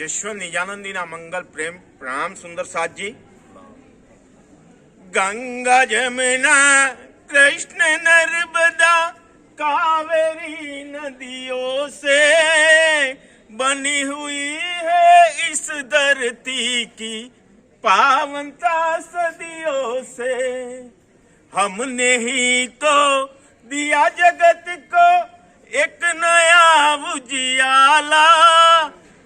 જશ્વંત નિજાનંદીના મંગલ પ્રેમ પ્રણામ સુંદર સાથજી ગંગા જમના કૃષ્ણ નર્મદા कावेरी नदियों से बनी हुई है इस धरती की पावनता सदियों से हमने ही तो दिया जगत को एक नया उजियाला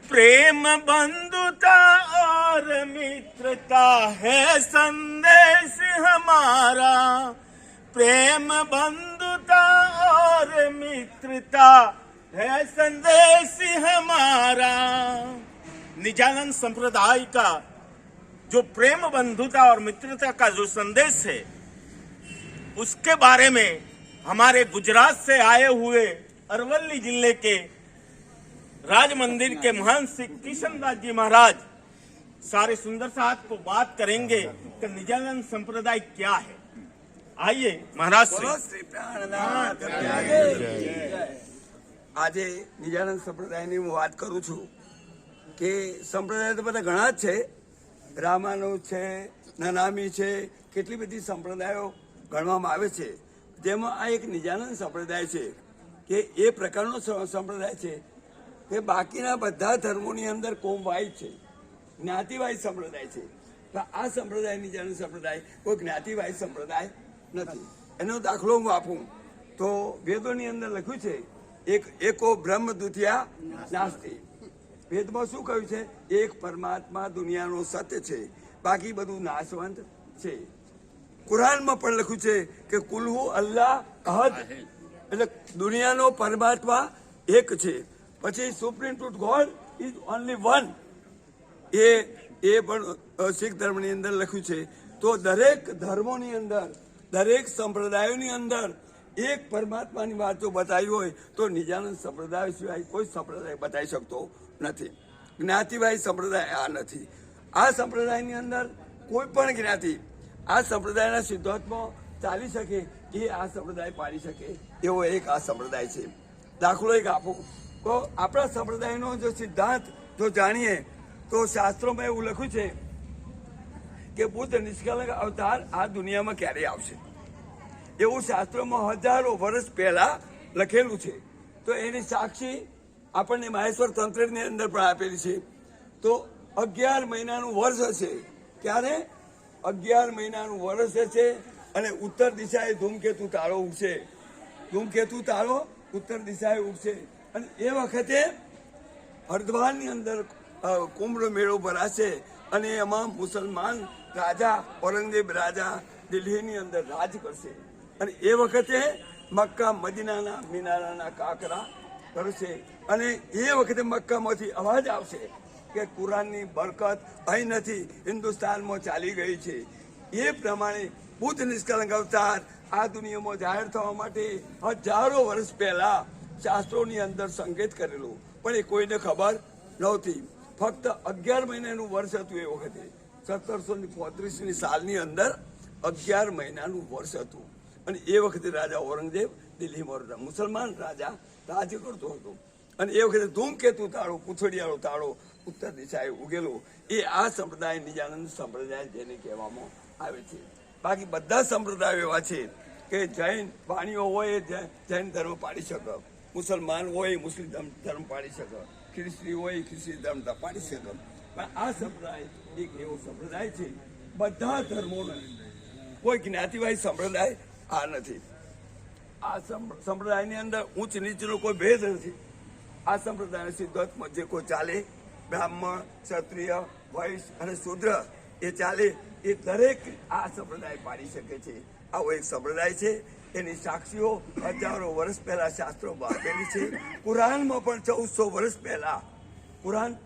प्रेम बंधुता और मित्रता है संदेश हमारा। प्रेम बंधुता और मित्रता है संदेश हमारा। निजानंद संप्रदाय का जो प्रेम बंधुता और मित्रता का जो संदेश है, उसके बारे में हमारे गुजरात से आए हुए अरवली ज़िले के राज मंदिर के महंत श्री किशनदास जी महाराज सारे सुंदर साथ को बात करेंगे कि निजानंद संप्रदाय क्या है आइए महाराज બોલો श्री શ્રી પ્રાણનાથ આજે નિજાનંદ સંપ્રદાયની હું વાત કરું છું કે સંપ્રદાય તો બધા ઘણા જ છે રામાનુજ છે નનામી છે કેટલી બધી સંપ્રદાયો ગણવામાં આવે છે જેમાં આ એક નિજાનંદ સંપ્રદાય છે કે એ પ્રકારનો સ- સંપ્રદાય છે કે બાકીના બધા ધર્મોની અંદર કોમવાય છે. જ્ઞાતિવાય સંપ્રદાય છે. આ સંપ્રદાયની નિજાનંદ સંપ્રદાય, કોઈ જ્ઞાતિવાય સંપ્રદાય નથી. એનો દાખલો હું આપું. તો વેદોની અંદર લખ્યું છે, એક, એકો બ્રહ્મ દુધિયા નાસ્તી. વેદમાં શું કહ્યું છે? એક પરમાત્મા દુનિયાનો સત્ય છે. બાકી બધું નાશવંત છે. કુરાનમાં પણ લખ્યું છે કે કુલહુ અલ્લાહ અહદ. એટલે દુનિયાનો પરમાત્મા એક છે. પછી સુપ્રીમ ટુટ ગોડ ઇઝ ઓનલી વન. એ એ પણ શીખ ધર્મની અંદર લખ્યું છે. તો દરેક ધર્મોની અંદર, દરેક સંપ્રદાયોની અંદર એક પરમાત્માની વાત જો બતાવી હોય, તો નિજાનંદ સંપ્રદાય સિવાય કોઈ સંપ્રદાય બતાવી શકતો નથી. જ્ઞાતિવાય સંપ્રદાય આ નથી. આ સંપ્રદાયની અંદર કોઈ પણ જ્ઞાતિ, આ સંપ્રદાયના સિદ્ધાંતમાં ચાલી શકે એ આ સંપ્રદાય પાડી શકે, એવો એક આ સંપ્રદાય છે. દાખલો એક આપું. તો આપણા સંપ્રદાયનો જો સિદ્ધાંત જો જાણીએ, તો શાસ્ત્રોમાં એવું લખ્યું છે કે બુદ્ધ નિષ્કલંક અવતાર આ દુનિયામાં ક્યારે આવશે એવું શાસ્ત્રોમાં હજારો વર્ષ પહેલા લખેલું છે. તો એની સાક્ષી આપણને માહેશ્વર તંત્રની અંદર પણ આપેલી છે. તો અગિયાર મહિનાનું વર્ષ હશે. ક્યારે? અગિયાર મહિનાનું વર્ષ હશે અને ઉત્તર દિશાએ ધૂમકેતુ તારો ઉગશે ધૂમકેતુ તારો ઉત્તર દિશાએ ઉગશે અને એ વખતે હરદ્વારની અંદર કુંભ મેળો ભરાશે અને એમાં મુસલમાન રાજા, ઔરંગઝેબ રાજા દિલ્હીની અંદર રાજ કરશે. અને એ વખતે મક્કા, મદીનાના મિનારાના કાકરા કરશે અને એ વખતે મક્કામાંથી અવાજ આવશે કે કુરાનની બરકત અહીં નથી, હિન્દુસ્તાનમાં ચાલી ગઈ છે. એ પ્રમાણે બુદ્ધ નિષ્કલંક અવતાર આ દુનિયામાં જાહેર થવા માટે હજારો વર્ષ પહેલા શાસ્ત્રોની અંદર સંકેત કરેલું. પણ એ કોઈને ખબર નહોતી. ફક્ત અગિયાર મહિનાનું વર્ષ હતું એ વખતે. સત્તરસો ની પોત્રીસની સાલની અંદર અગિયાર મહિનાનું વર્ષ હતું. અને એ વખતે રાજા ઔરંગઝેબ દિલ્હીમાં મુસલમાન રાજા રાજ કરતો હતો. અને એ વખતે ધૂમકેતુ તાળો, પૂંછડીયાળો તાળો ઉત્તર દિશાએ ઉગેલો. એ આ સંપ્રદાય નિજાનંદ સંપ્રદાય જેને કહેવામાં આવે છે. બાકી બધા સંપ્રદાયો એવા છે કે જૈન વાણીઓ હોય એ જૈન ધર્મ પાડી શકે. મુસલમાન હોય, મુસ્લિમ ધર્મ પાડી શકે, ખ્રિસ્તી હોય, ખ્રિસ્તી ધર્મ પાડી શકે. પણ આ સંપ્રદાય એક એવો સંપ્રદાય છે, બધા ધર્મોનો. કોઈ જ્ઞાતિવાય સંપ્રદાય આ નથી. આ સંપ્ર- સંપ્રદાયની અંદર ઉચ્ચ નીચનો કોઈ ભેદ નથી. આ સંપ્રદાય સિદ્ધાંતમાં જે કોઈ ચાલે, બ્રાહ્મણ, ક્ષત્રિય વૈશ્ય અને શુદ્ર, એ ચાલે, એ દરેક આ સંપ્રદાય પાડી શકે છે. આવો એક સંપ્રદાય છે એની સાક્ષીઓ હજારો વર્ષ પહેલા શાસ્ત્રોમાં આપેલી છે. કુરાનમાં પણ ચૌદસો વર્ષ પહેલા. કુરાન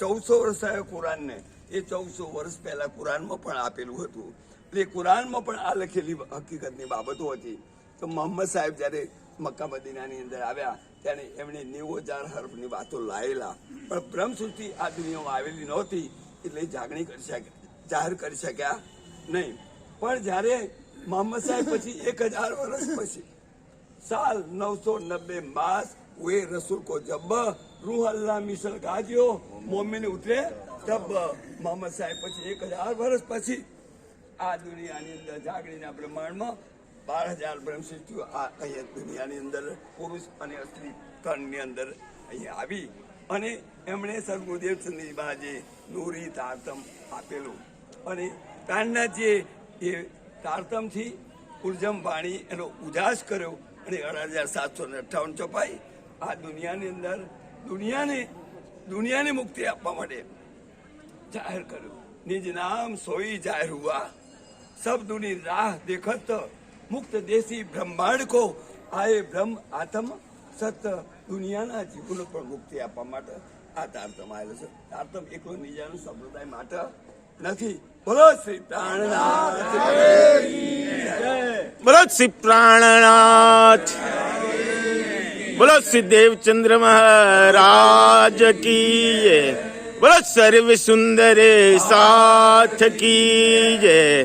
ચૌદસો વર્ષ થયો કુરાનને. એ ચૌદસો વર્ષ પહેલા કુરાનમાં પણ આપેલું હતું. એટલે કુરાનમાં પણ આ લખેલી હકીકતની બાબતો હતી. તો મોહમ્મદ સાહેબ જ્યારે મક્કા મદીનાની અંદર આવ્યા, ત્યારે એમણે નેવું હજાર હર્ફની વાતો લાયેલા. પણ બ્રહ્મસૃષ્ટિ આ દુનિયામાં આવેલી નહોતી, એટલે જાગણી કરી શક્યા, જાહેર કરી શક્યા નહીં. પણ જ્યારે મોહમ્મદ સાહેબ પછી એક હજાર વર્ષ પછી, સાલ નવસો નબ્બે માસ ઉએ રસૂલ કો જબ રૂહ અલ્લાહ મિસલ ગાજ્યો, મોમિન ઉતરે તબ મોહમ્મદ સાહેબ પછી એક હજાર વર્ષ પછી, આ દુનિયાની અંદર જાગણીના બ્રહ્માંડમાં બાર હજાર બ્રહ્મશિષ્ઠો આ અહીંયા દુનિયાની અંદર પુરુષ અને સ્ત્રી કણની અંદર અહીંયા આવી અને એમણે સદગુરુદેવ સંદીબાજે નૂરી તારતમ આપેલું. અને કાનનાથજીએ એ તારતમથી ઉર્જમ વાણી એનો ઉજાસ કર્યો અને અઢાર હજાર સાતસો ને અઠ્ઠાવન ચોપાઈ. આ દુનિયાની અંદર દુનિયાને દુનિયાને મુક્તિ આપવા માટે જાહેર કર્યો. નિજ નામ સોઈ જાહેર હુઆ. સબ દુની રાહ દેખત મુક્ત દેશી બ્રહ્માંડ કો. આએ બ્રહ્મ આત્મ સત દુનિયાના જીવોને પણ મુક્તિ આપવા માટે આ તારતમ આવેલો છે. તારતમ એકલો નિજાનો સંપ્રદાય માટે નથી. બોલો, શ્રી પ્રાણનાથ. બોલો, શ્રી પ્રાણનાથ. બોલો, શ્રી દેવચંદ્ર મહારાજ કી બોલો, સર્વ સુંદર સાથ કી જય